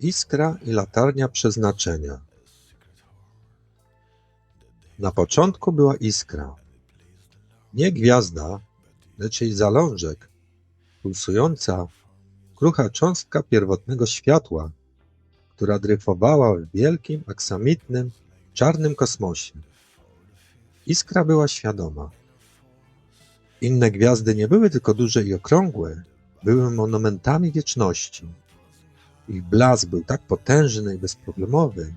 Iskra i latarnia przeznaczenia. Na początku była iskra. Nie gwiazda, lecz jej zalążek, pulsująca, krucha cząstka pierwotnego światła, która dryfowała w wielkim, aksamitnym, czarnym kosmosie. Iskra była świadoma. Inne gwiazdy nie były tylko duże i okrągłe, były monumentami wieczności. Ich blask był tak potężny i bezproblemowy,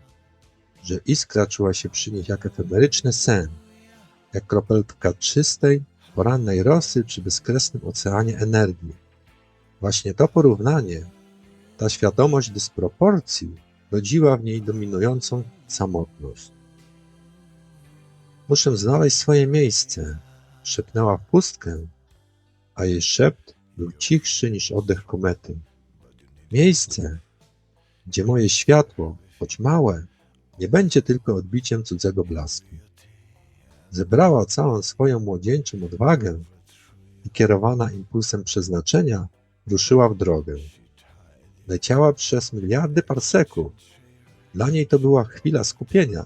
że iskra czuła się przy nich jak efemeryczny sen, jak kropelka czystej, porannej rosy przy bezkresnym oceanie energii. Właśnie to porównanie, ta świadomość dysproporcji rodziła w niej dominującą samotność. Muszę znaleźć swoje miejsce, szepnęła w pustkę, a jej szept był cichszy niż oddech komety. Miejsce, gdzie moje światło, choć małe, nie będzie tylko odbiciem cudzego blasku. Zebrała całą swoją młodzieńczą odwagę i kierowana impulsem przeznaczenia ruszyła w drogę. Leciała przez miliardy parseków. Dla niej to była chwila skupienia,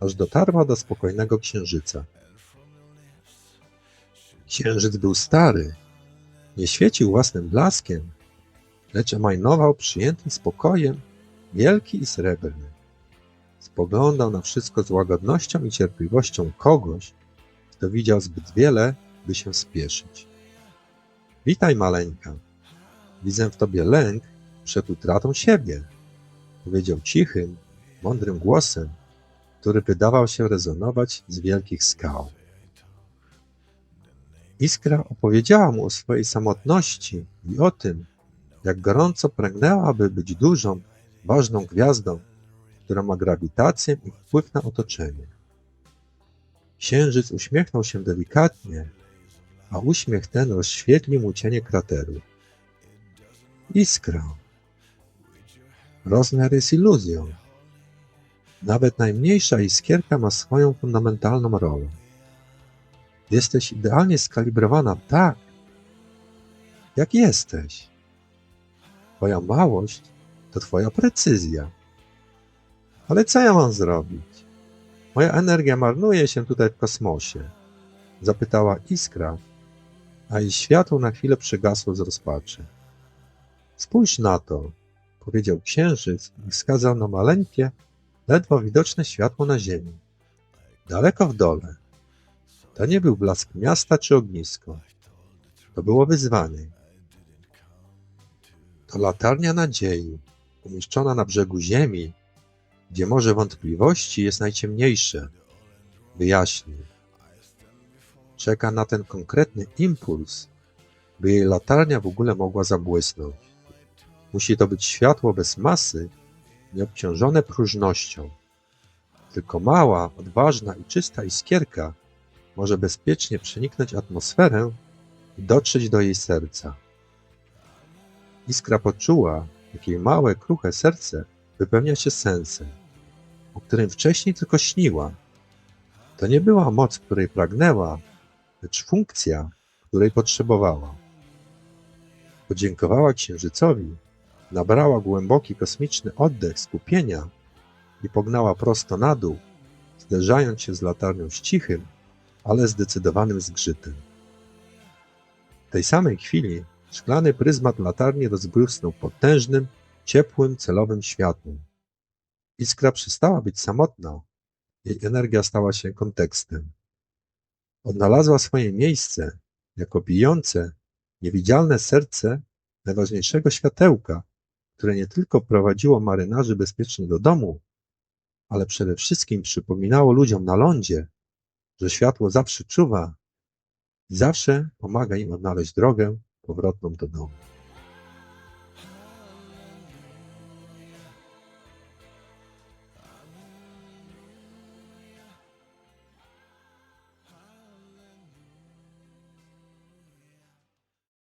aż dotarła do spokojnego księżyca. Księżyc był stary, nie świecił własnym blaskiem, lecz emajnował przyjętym spokojem, wielki i srebrny. Spoglądał na wszystko z łagodnością i cierpliwością kogoś, kto widział zbyt wiele, by się spieszyć. Witaj, maleńka. Widzę w tobie lęk przed utratą siebie, powiedział cichym, mądrym głosem, który wydawał się rezonować z wielkich skał. Iskra opowiedziała mu o swojej samotności i o tym, jak gorąco pragnęłaby być dużą, ważną gwiazdą, która ma grawitację i wpływ na otoczenie. Księżyc uśmiechnął się delikatnie, a uśmiech ten rozświetlił mu cienie krateru. Iskra. Rozmiar jest iluzją. Nawet najmniejsza iskierka ma swoją fundamentalną rolę. Jesteś idealnie skalibrowana tak, jak jesteś. Twoja małość to twoja precyzja. Ale co ja mam zrobić? Moja energia marnuje się tutaj w kosmosie. Zapytała iskra, a jej światło na chwilę przygasło z rozpaczy. Spójrz na to, powiedział księżyc i wskazał na maleńkie, ledwo widoczne światło na ziemi. Daleko w dole. To nie był blask miasta czy ognisko. To było wyzwanie. Latarnia nadziei, umieszczona na brzegu ziemi, gdzie morze wątpliwości jest najciemniejsze. Wyjaśnił. Czeka na ten konkretny impuls, by jej latarnia w ogóle mogła zabłysnąć. Musi to być światło bez masy, nieobciążone próżnością. Tylko mała, odważna i czysta iskierka może bezpiecznie przeniknąć atmosferę i dotrzeć do jej serca. Iskra poczuła, jak jej małe, kruche serce wypełnia się sensem, o którym wcześniej tylko śniła. To nie była moc, której pragnęła, lecz funkcja, której potrzebowała. Podziękowała księżycowi, nabrała głęboki kosmiczny oddech skupienia i pognała prosto na dół, zderzając się z latarnią z cichym, ale zdecydowanym zgrzytem. W tej samej chwili szklany pryzmat latarni rozbłysnął potężnym, ciepłym, celowym światłem. Iskra przestała być samotna, jej energia stała się kontekstem. Odnalazła swoje miejsce jako bijące, niewidzialne serce najważniejszego światełka, które nie tylko prowadziło marynarzy bezpiecznie do domu, ale przede wszystkim przypominało ludziom na lądzie, że światło zawsze czuwa i zawsze pomaga im odnaleźć drogę powrotną do domu.